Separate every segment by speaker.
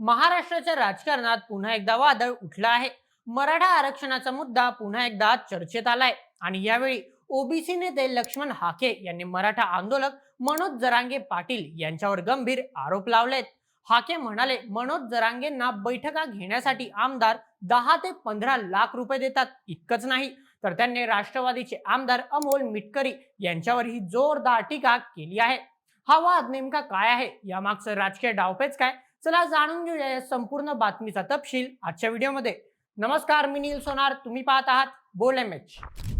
Speaker 1: महाराष्ट्राच्या राजकारणात पुन्हा एकदा वादळ उठलं आहे. मराठा आरक्षणाचा मुद्दा पुन्हा एकदा चर्चेत आलाय. आणि यावेळी ओबीसी नेते लक्ष्मण हाके यांनी मराठा आंदोलक मनोज जरांगे पाटील यांच्यावर गंभीर आरोप लावलेत. हाके म्हणाले मनोज जरांगेंना बैठका घेण्यासाठी आमदार दहा ते पंधरा लाख रुपये देतात. इतकंच नाही तर त्यांनी राष्ट्रवादीचे आमदार अमोल मिटकरी यांच्यावरही जोरदार टीका केली आहे. हा वाद नेमका काय आहे? यामागचं राजकीय डावपेच काय? चला जाणून घेऊया या संपूर्ण बातमीचा तपशील आजच्या व्हिडिओमध्ये. नमस्कार मी नील सोनार. तुम्ही पाहत आहात बोल एम एच.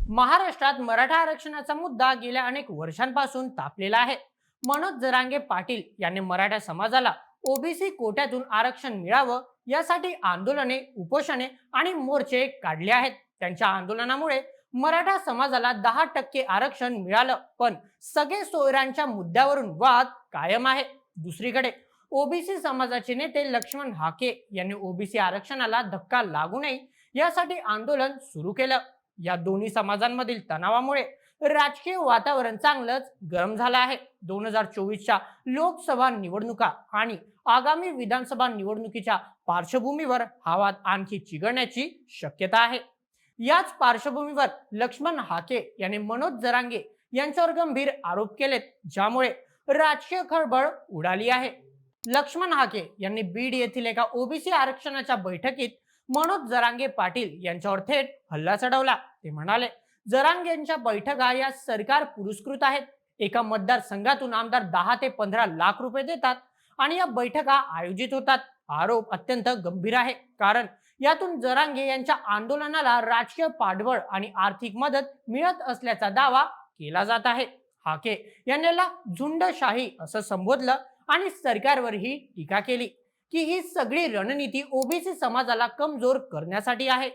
Speaker 1: महाराष्ट्रात मराठा आरक्षणाचा मुद्दा गेल्या अनेक वर्षांपासून तापलेला आहे. मनोज जरांगे पाटील यांनी मराठा समाजाला ओबीसी कोट्यातून आरक्षण मिळावं यासाठी आंदोलने उपोषणे आणि मोर्चे काढले आहेत. त्यांच्या आंदोलनामुळे मराठा समाजाला दहा टक्के आरक्षण मिळालं पण सगळे सोयऱ्यांच्या मुद्द्यावरून वाद कायम आहे. दुसरीकडे ओबीसी समाजाचे नेते लक्ष्मण हाके यांनी ओबीसी आरक्षणाला धक्का लागू नये यासाठी आंदोलन सुरू केलं. या दोन्ही समाजांमधील तणावामुळे राजकीय वातावरण चांगलंच गरम झालं आहे. दोन हजार चोवीसच्या लोकसभा निवडणुका आणि आगामी विधानसभा निवडणुकीच्या पार्श्वभूमीवर हा वाद आणखी चिघळण्याची शक्यता आहे. याच पार्श्वभूमीवर लक्ष्मण हाके यांनी मनोज जरांगे यांच्यावर गंभीर आरोप केलेत ज्यामुळे राजकीय खळबळ उडाली आहे. लक्ष्मण हाके यांनी बीड येथील एका ओबीसी आरक्षणाच्या बैठकीत मनोज जरांगे पाटील यांच्यावर थेट हल्ला चढवला. ते म्हणाले जरांगेंच्या बैठका या सरकार पुरस्कृत आहेत. एका मतदारसंघातून आमदार दहा ते पंधरा लाख रुपये देतात आणि या बैठका आयोजित होतात. आरोप अत्यंत गंभीर आहे. कारण यातून जरांगे यांच्या आंदोलनाला राजकीय पाठबळ आणि आर्थिक मदत मिळत असल्याचा दावा केला जात आहे. हाके यांना झुंडशाही असं संबोधलं आणि सरकारवरही टीका केली की ही सगळी रणनीती ओबीसी समाजाला कमजोर करण्यासाठी आहे.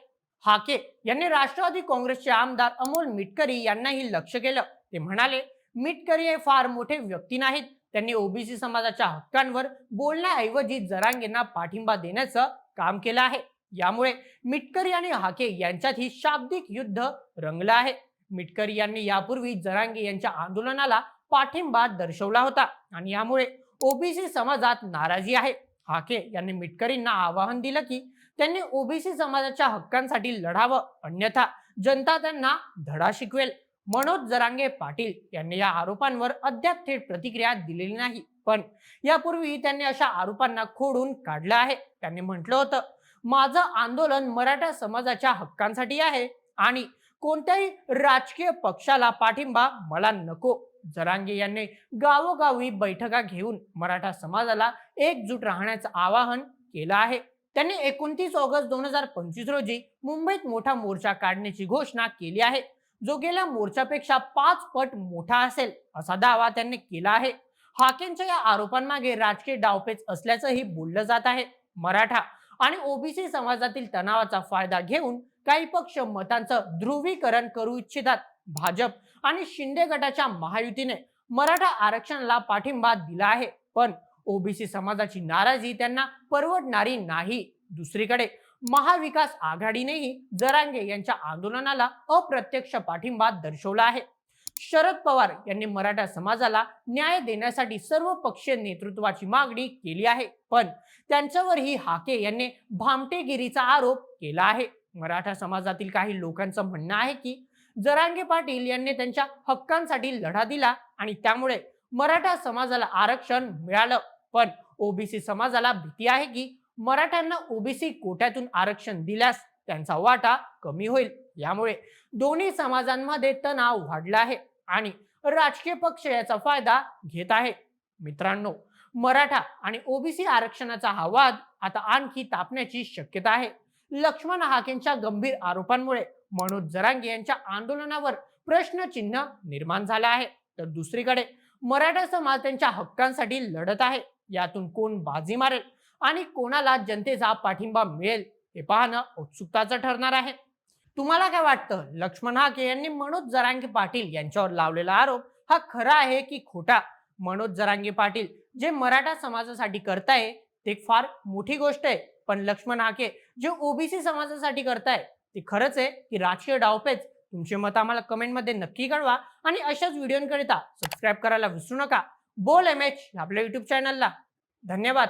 Speaker 1: हाके यांनी राष्ट्रवादी काँग्रेसचे आमदार अमोल मिटकरी यांनाही लक्ष केलं. ते म्हणाले मिटकरी हे फार मोठे व्यक्ती नाहीत. त्यांनी ओबीसी समाजाच्या हक्कांवर बोलण्याऐवजी जरांगेंना पाठिंबा देण्याचं काम केलं आहे. यामुळे मिटकरी आणि हाके यांच्यात ही शाब्दिक युद्ध रंगलं आहे. मिटकरी यांनी यापूर्वी जरांगे यांच्या आंदोलनाला पाठिंबा दर्शवला होता आणि यामुळे ओबीसी समाजात नाराजी आहे. हाके यांनी मिटकरींना आवाहन दिलं की त्यांनी ओबीसी समाजाच्या हक्कांसाठी लढावं अन्यथा जनता त्यांना धडा शिकवेल. मनोज जरांगे पाटील यांनी या आरोपांवर अद्याप थेट प्रतिक्रिया दिलेली नाही. पण यापूर्वी त्यांनी अशा आरोपांना खोडून काढलं आहे. त्यांनी म्हटलं होतं माझं आंदोलन मराठा समाजाच्या हक्कांसाठी आहे आणि कोणत्याही राजकीय पक्षाला पाठिंबा मला नको. जरांगे यांनी गावोगावी बैठका घेऊन मराठा समाजाला एकजूट राहण्याचं आवाहन केलं आहे. त्यांनी एकोणतीस ऑगस्ट दोन हजार पंचवीस रोजी मुंबईत मोठा मोर्चा काढण्याची घोषणा केली आहे. जो गेल्या मोर्चापेक्षा पाच पट मोठा असेल असा दावा त्यांनी केला आहे. हाकेंच्या या आरोपांमागे राजकीय डावपेच असल्याचंही बोललं जात आहे. मराठा आणि ओबीसी समाजातील तणावाचा फायदा घेऊन काही पक्ष मतांचं ध्रुवीकरण करू इच्छितात. भाजप आणि शिंदे गटाच्या महायुतीने मराठा आरक्षणाला पाठिंबा दिला आहे. पण ओबीसी समाजाची नाराजी त्यांना परवडणारी नाही. दुसरीकडे महाविकास आघाडीनेही जरांगे यांच्या आंदोलनाला अप्रत्यक्ष पाठिंबा दर्शवला आहे. शरद पवार यांनी मराठा समाजाला न्याय देण्यासाठी सर्व पक्षीय नेतृत्वाची मागणी केली आहे. पण त्यांच्यावरही हाके यांनी भामटेगिरीचा आरोप केला आहे. मराठा समाजातील काही लोकांचं म्हणणं आहे की जरांगे पाटील यांनी त्यांच्या हक्कांसाठी लढा दिला आणि त्यामुळे मराठा समाजाला आरक्षण मिळालं. पण ओबीसी समाजाला भीती आहे की मराठ्यांना ओबीसी कोट्यातून आरक्षण दिल्यास त्यांचा वाटा कमी होईल. यामुळे दोन्ही समाजांमध्ये तणाव वाढला आहे आणि राजकीय पक्ष याचा फायदा घेत आहे. मित्रांनो मराठा आणि ओबीसी आरक्षणाचा हा वाद आता आणखी तापण्याची शक्यता आहे. लक्ष्मण हाकेंच्या गंभीर आरोपांमुळे मनोज जरांगे यांच्या आंदोलनावर प्रश्नचिन्ह निर्माण झालं आहे. तर दुसरीकडे मराठा समाज त्यांच्या हक्कांसाठी लढत आहे. यातून कोण बाजी मारेल आणि कोणाला जनतेचा पाठिंबा मिळेल हे पाहणं उत्सुकताचं ठरणार आहे. तुम्हाला काय वाटतं? लक्ष्मण हाके यांनी मनोज जरांगे पाटील यांच्यावर लावलेला आरोप हा खरा आहे की खोटा? मनोज जरांगे पाटील जे मराठा समाजासाठी करताय ते फार मोठी गोष्ट आहे. पण लक्ष्मण हाके जे ओबीसी समाजासाठी करताय ते खरंच आहे की राजकीय डावपेच. तुमचे मत आम्हाला कमेंटमध्ये नक्की कळवा आणि अशाच व्हिडिओंकरिता सबस्क्राईब करायला विसरू नका. बोल एम एच आपल्या युट्यूब चॅनलला धन्यवाद.